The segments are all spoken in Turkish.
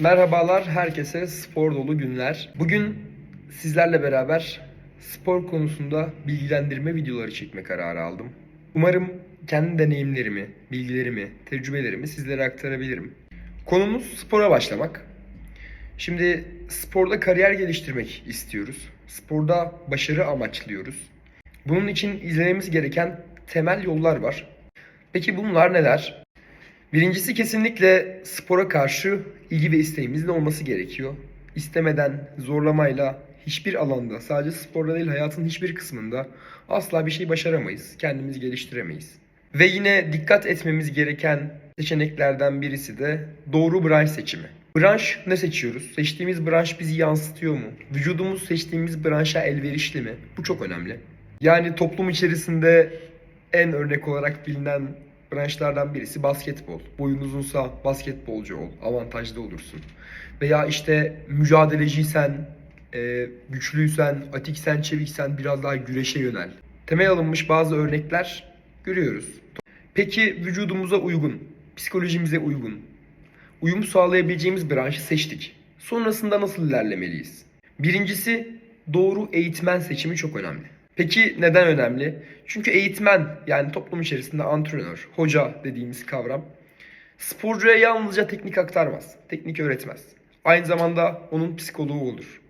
Merhabalar herkese spor dolu günler. Bugün sizlerle beraber spor konusunda bilgilendirme videoları çekme kararı aldım. Umarım kendi deneyimlerimi, bilgilerimi, tecrübelerimi sizlere aktarabilirim. Konumuz spora başlamak. Şimdi sporda kariyer geliştirmek istiyoruz. Sporda başarı amaçlıyoruz. Bunun için izlememiz gereken temel yollar var. Peki bunlar neler? Birincisi kesinlikle spora karşı ilgi ve isteğimizin olması gerekiyor. İstemeden, zorlamayla hiçbir alanda, sadece sporda değil hayatın hiçbir kısmında asla bir şey başaramayız. Kendimizi geliştiremeyiz. Ve yine dikkat etmemiz gereken seçeneklerden birisi de doğru branş seçimi. Branş ne seçiyoruz? Seçtiğimiz branş bizi yansıtıyor mu? Vücudumuz seçtiğimiz branşa elverişli mi? Bu çok önemli. Yani toplum içerisinde en örnek olarak bilinen branşlardan birisi basketbol. Boyun uzunsa basketbolcu ol, avantajlı olursun. Veya işte mücadeleciysen, e, güçlüysen, atiksen, çeviksen biraz daha güreşe yönel. Temel alınmış bazı örnekler görüyoruz. Peki vücudumuza uygun, psikolojimize uygun, uyum sağlayabileceğimiz branşı seçtik. Sonrasında nasıl ilerlemeliyiz? Birincisi doğru eğitmen seçimi çok önemli. Peki neden önemli? Çünkü eğitmen yani toplum içerisinde antrenör, hoca dediğimiz kavram sporcuya yalnızca teknik aktarmaz, teknik öğretmez. Aynı zamanda onun psikoloğu olur.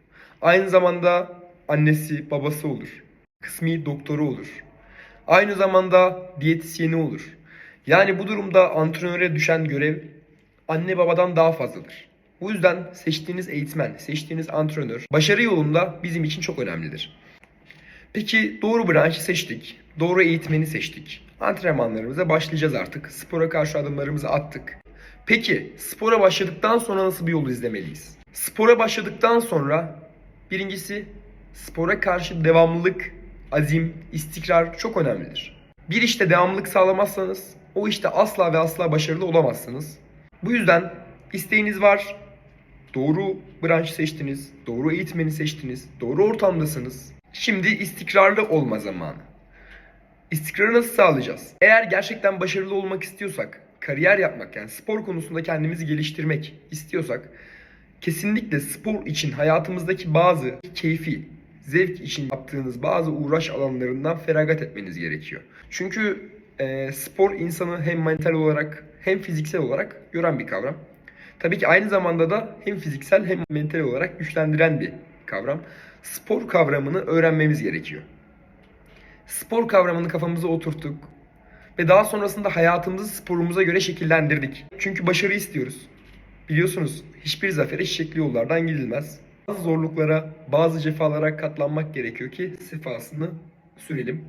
Aynı zamanda annesi, babası olur. Kısmi doktoru olur. Aynı zamanda diyetisyeni olur. Yani bu durumda antrenöre düşen görev anne babadan daha fazladır. Bu yüzden seçtiğiniz eğitmen, seçtiğiniz antrenör başarı yolunda bizim için çok önemlidir. Peki doğru branşı seçtik. Doğru eğitmeni seçtik. Antrenmanlarımıza başlayacağız artık. Spora karşı adımlarımızı attık. Peki spora başladıktan sonra nasıl bir yol izlemeliyiz? Spora başladıktan sonra birincisi spora karşı devamlılık, azim, istikrar çok önemlidir. Bir işte devamlılık sağlamazsanız o işte asla ve asla başarılı olamazsınız. Bu yüzden isteğiniz var, doğru branş seçtiniz, doğru eğitmeni seçtiniz, doğru ortamdasınız. Şimdi istikrarlı olma zamanı. İstikrarı nasıl sağlayacağız? Eğer gerçekten başarılı olmak istiyorsak, kariyer yapmak yani spor konusunda kendimizi geliştirmek istiyorsak kesinlikle spor için hayatımızdaki bazı keyfi, zevk için yaptığınız bazı uğraş alanlarından feragat etmeniz gerekiyor. Çünkü e, spor insanı hem mental olarak hem fiziksel olarak yoran bir kavram. Tabii ki aynı zamanda da hem fiziksel hem mental olarak güçlendiren bir kavram. Spor kavramını öğrenmemiz gerekiyor. Spor kavramını kafamıza oturttuk ve daha sonrasında hayatımızı sporumuza göre şekillendirdik. Çünkü başarı istiyoruz. Biliyorsunuz hiçbir zafere şekli yollardan gidilmez. Bazı zorluklara, bazı cefalara katlanmak gerekiyor ki sefasını sürelim.